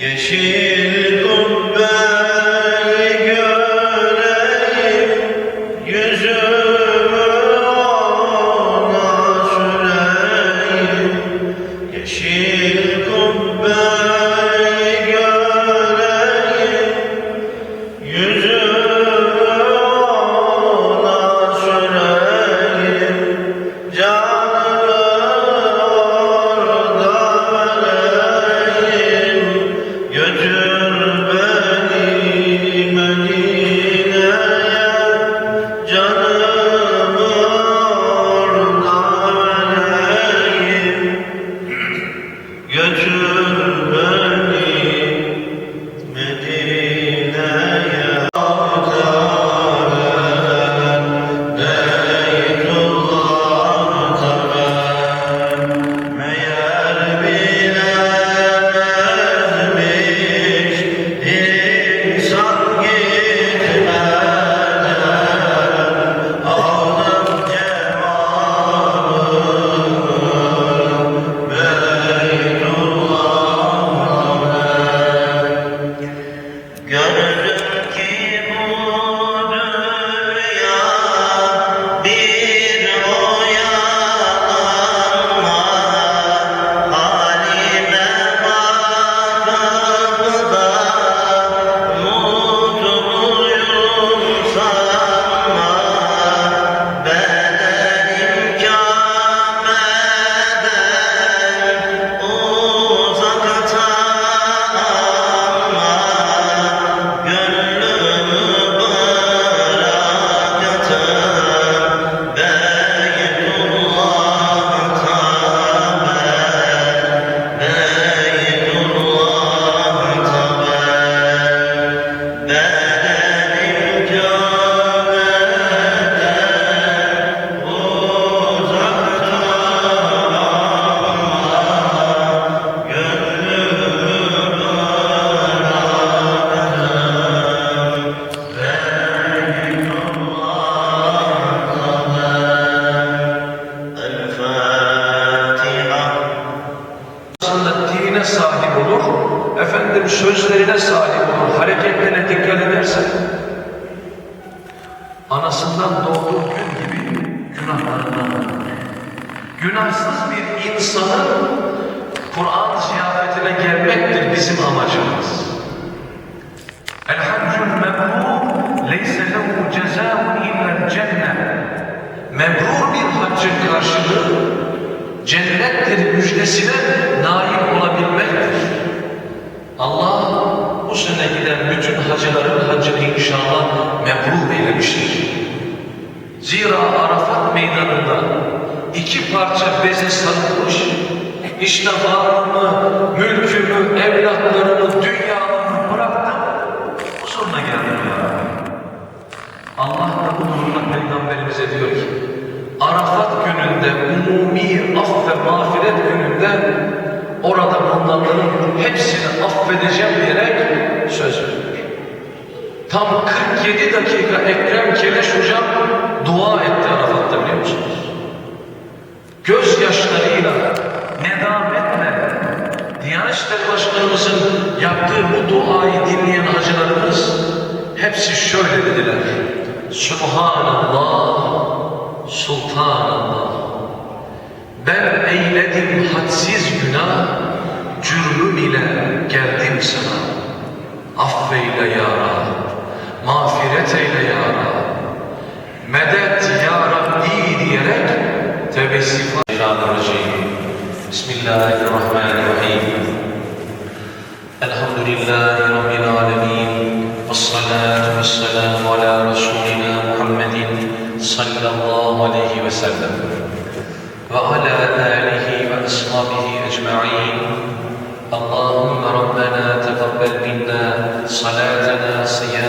Yeşil sözlerine sahip olur, hareketlerine dikkat edersen, anasından doğduğu gün gibi günahlarından. Günahsız bir insanın Kur'an ziyafetine gelmektir bizim amacımız. El-haccul mebrur leyse lehu cezâun illel cennet. Mebrur bir haccın karşılığı cennettir müjdesine nail olabilmektir. Allah bu sene giden bütün hacıların haccını inşallah mebrur eylemiştir. Zira Arafat meydanında iki parça beze sarılmış, işte varlığımı, mülkümü, evlatlarımı, dünyalarımı bıraktım, huzuruna geldim ya. Allah da bu durumda Peygamberimize diyor ki, Arafat gününde, umumi af ve mağfiret gününde orada bulunanların hepsini affedeceğim diyerek söz veriyor. Tam 47 dakika Ekrem Keleş hocam dua etti Arafat'ta biliyor musunuz? Gözyaşlarıyla, nedametle, Diyanet İşleri Başkanımızın yaptığı bu duayı dinleyen hacılarımız hepsi şöyle dediler. Subhanallah, Sultanallah. Ben eyledim hadsiz günah, cürmüm ile geldim sana. Affeyle ya Rab, mağfiret eyle ya Rab, medet ya Rabbi diyerek tebessüm. Bismillahirrahmanirrahim. Elhamdülillahi وسلم. وعلى آله وأصحابه أجمعين. اللهم ربنا تقبل منا صلاتنا صيامنا